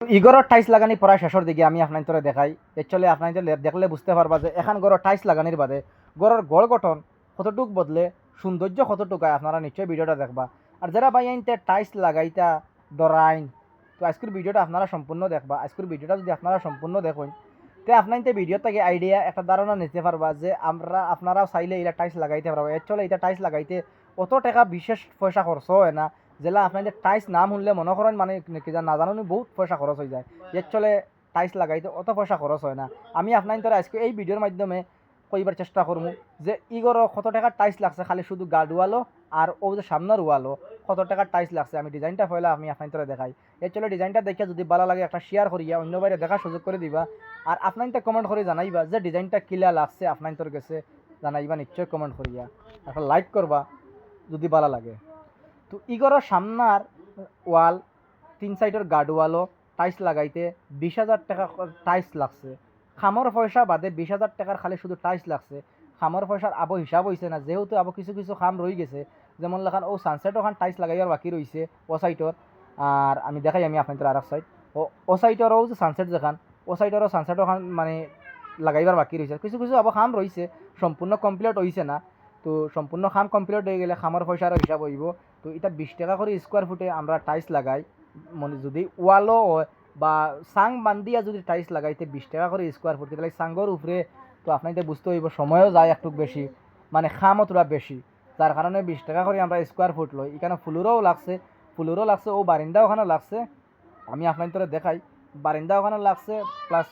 ইগরের টাইস লাগানি প্রায় শেষের দিকে আমি আপনার তোরে দেখাই। একচুয়ালি আপনার দেখলে বুঝতে পারবা যে এখন গড়ের টাইস লাগানির বাদে গড়ের গড় গঠন কতটুক বদলে, সৌন্দর্য কতটুক আপনারা নিশ্চয়ই ভিডিওটা দেখবা। আর যারা ভাই আইনতে টাইস লাগাইতা ডরাইন, তো আজকের ভিডিওটা আপনারা সম্পূর্ণ দেখবা। আজকের ভিডিওটা যদি আপনারা সম্পূর্ণ দেখুন, তে আপনার ভিডিও থেকে আইডিয়া একটা ধারণা নিতে পারবা যে আমরা, আপনারাও চাইলে এটা টাইস লাগাইতে পারবা। একচুয়ালি এটা টাইস লাগাইতে অত টাকা বিশেষ পয়সা খরচ হয় না। যেলা আপনাদের টাইস নাম শুনলে মনে করেন মানে কি জান নাজানো বহুত পয়সা খরচ হয়ে যায়। এর চলে টাইস লাগাইতে অত পয়সা খরচ হয় না। আমি আপনার তোরা আজকে এই ভিডিওর মাধ্যমে কইবার চেষ্টা করব যে ইগর কত টাকা টাইস লাগছে খালি শুধু গার্ড ওয়ালো আর ও যে সামনের ওয়ালো কত টাকা টাইস লাগছে। আমি ডিজাইনটা ফেলে আমি আপনার তোরা দেখাই। চলে ডিজাইনটা দেখে যদি ভালো লাগে একটা শেয়ার করিয়া অন্য বাইরে দেখার সুযোগ করে দিবা। আর আপনার কমেন্ট করে জানাইবা যে ডিজাইনটা কিলা লাগছে আপনার তোর কাছে জানাইবা নিশ্চয় কমেন্ট করিয়া। একটা লাইক করবা যদি ভালো লাগে। তো ইগরের সামনার ওয়াল, তিন সাইডের গার্ড ওয়ালও টাইস লাগাইতে বিশ হাজার টাকা টাইস লাগছে। খামর পয়সা বাদে বিশ হাজার টাকার খালি শুধু টাইস লাগছে। খামর পয়সার আবো হিসাব হয়েছে না, যেহেতু আবো কিছু কিছু খাম রয়ে গেছে। যেমন লেখান, ও সানসেট ওখান টাইস লাগাইবার বাকি রয়েছে ও সাইটর আর আমি দেখাই আমি আপনাদের আর এক সাইড ও ও সাইটরও যে সানসেট যেখান, ও সাইটরও সানসেট ওখান মানে লাগাইবার বাকি রয়েছে কিছু কিছু আবো খাম রয়েছে সম্পূর্ণ কমপ্লিট হয়েছে না। তো সম্পূর্ণ খাম কমপ্লিট হয়ে গেলে খামার পয়সারও হিসাব হইব তো এটা বিশ টাকা করে স্কোয়ার ফুটে আমরা টাইলস লাগাই। মানে যদি ওয়ালও হয় বা সাং বান্ধিয়া যদি টাইলস লাগাইতে বিশ টাকা করে স্কোয়ার ফুট তাহলে সাঙ্গর উপরে তো আপনাদের বুঝতে হইব সময়ও যায় একটু বেশি মানে খামও তোরা বেশি যার কারণে বিশ টাকা করে আমরা স্কোয়ার ফুট লই এখানে ফুলুরও লাগছে ফুলুরও লাগছে ও বারিন্দা ওখানে লাগছে। আমি আপনাদের দেখাই বারিন্দা ওখানে লাগছে প্লাস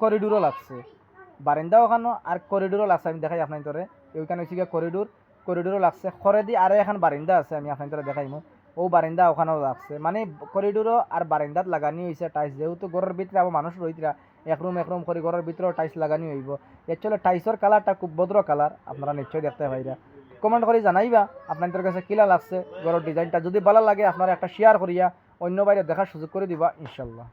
করিডোরও লাগছে। বারিন্দা ওখানে আর করিডোরও লাগছে, আমি দেখাই আপনার তোরে ওইখানে হচ্ছে করিডোর। করিডোরও লাগছে। খরে দি আরও এখন বারিন্দা আছে, আমি আপনার তোরা দেখাইমু। ও বারিন্দা ওখানেও লাগছে। মানে করিডোরও আর বারিন্দাত লাগানি হয়েছে টাইস যেহেতু ঘরের ভিতরে আবার মানুষ রইতরা, এক রুম এক রুম করে ঘরের ভিতরেও টাইস লাগানি হইব। অ্যাকচুয়ালি টাইসের কালারটা খুব ভদ্র কালার, আপনারা নিশ্চয়ই দেখতে পাইরা। কমেন্ট করে জানাইবা আপনাদের কাছে কিলা লাগছে, ঘরের ডিজাইনটা। যদি ভালো লাগে, আপনারা একটা শেয়ার করিয়া অন্য বাইরে দেখার সুযোগ করে দিবা, ইনশাল্লাহ।